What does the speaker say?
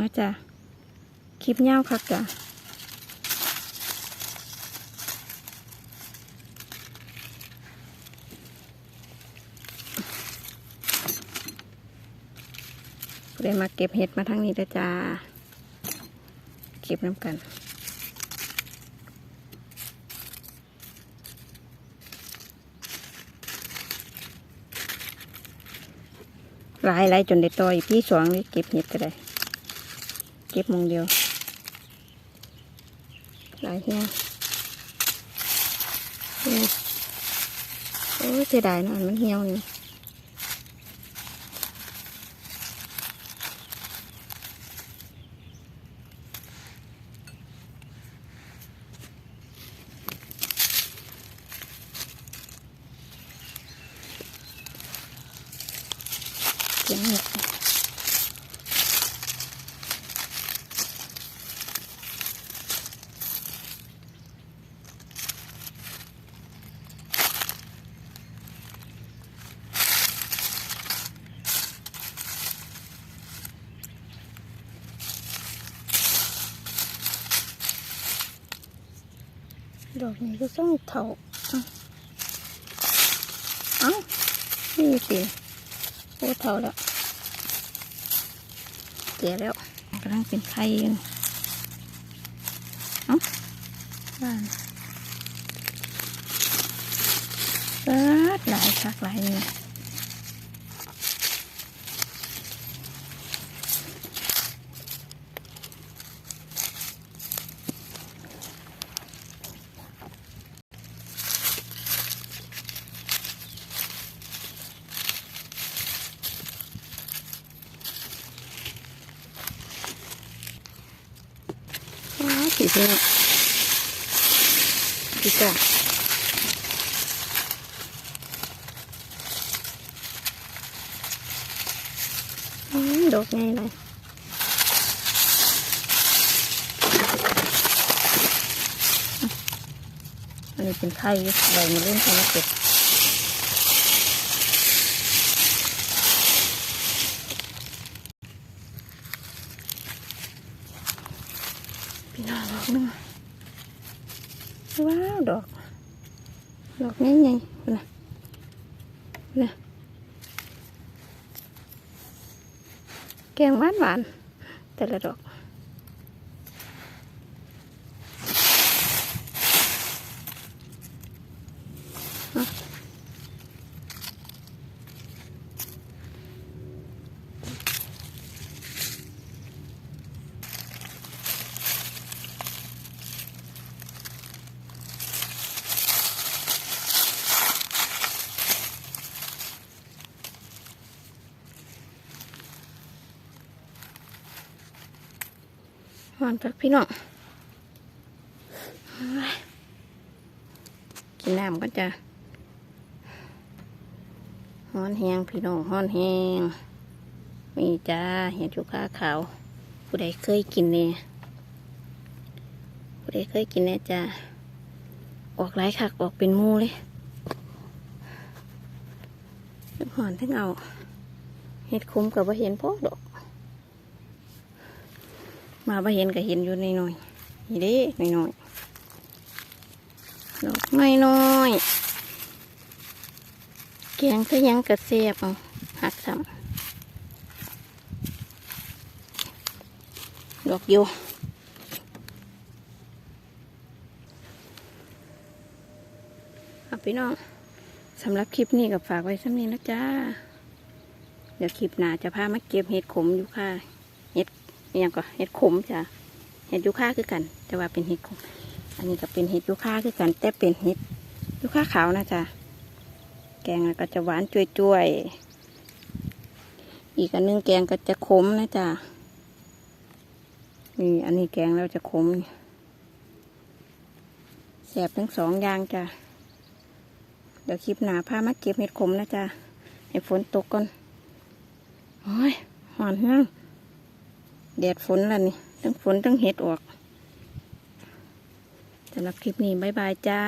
นะจ๊ะคลิปยาคักจ้ะผู้ใดมาเก็บเห็ดมาทางนี้นะจ้าเก็บน้ำกันหลายหลายจนได้ต่อยพี่สองนี่เก็บเห็ดก็ได้ เก็บหมองเดียว หลายแห้งนี่โอ้ยเสียดายเนอะอันมันเหี่ยวนี่เสียงเห็ด ดอกนี้ก็ต้องเถาเอ้านี่สิโอ้เถาแล้วเจ๋แล้วกำลังเป็นไข่อยู่เอ้าบ้านเปิดหลายคักหลายนี่ว้าวสีเสื้อสีจ้าดอกไงเลยอันนี้เป็นไข่ใบมาเล่นไข่มาเก็บ พี่น้องดอกหนึงว้าวดอก ดอกนี้ไงนะนะแกงหวานหวานแต่ละดอก หวานจากพี่น้องกินน้ำก็จะฮ้อนแหงพี่น้องฮ้อนแหงมีจ้าเห็ดชูขาขาว ผู้ใดเคยกินเนี่ยผู้ใดเคยกินเนี่ยจ้าออกหลายคักออกเป็นมูเลยทั้งหอนทั้งเอาเห็ดคุ้มกับว่าเห็นพวกดอก มาบ่เห็นก็เห็นอยู่ในน้อยๆนี่เด้ในน้อยๆดอกน้อยน้อยแกงก็ยังกระเสียบเอาหักซ้ำดอกโยเอาพี่น้องสำหรับคลิปนี้ก็ฝากไว้สำนี้นะจ้า เดี๋ยวคลิปหน้าจะพามาเก็บเห็ดขมอยู่ค่ะ เห็ด อหยังก็เห็ดขมจ้ะเห็ดยูคาคือกัน แต่ว่าเป็นเห็ดขมอันนี้ก็เป็นเห็ดยูคาคือกัน แต่เป็นเห็ดยูคาขาวนะจ๊ะแกงก็จะหวานจุยๆอีกอันนึงแกงก็จะขมนะจ๊ะนี่อันนี้แกงแล้วจะขมแสบทั้งสองอย่างจ้ะเดี๋ยวคลิปหนาพามาเก็บเห็ดขมนะจ๊ะให้ฝนตกก่อนโอ้ยหอนเฮือง แดดฝนแล้วนี่ทั้งฝนทั้งเห็ดออกสำหรับคลิปนี้ บ๊ายบายจ้า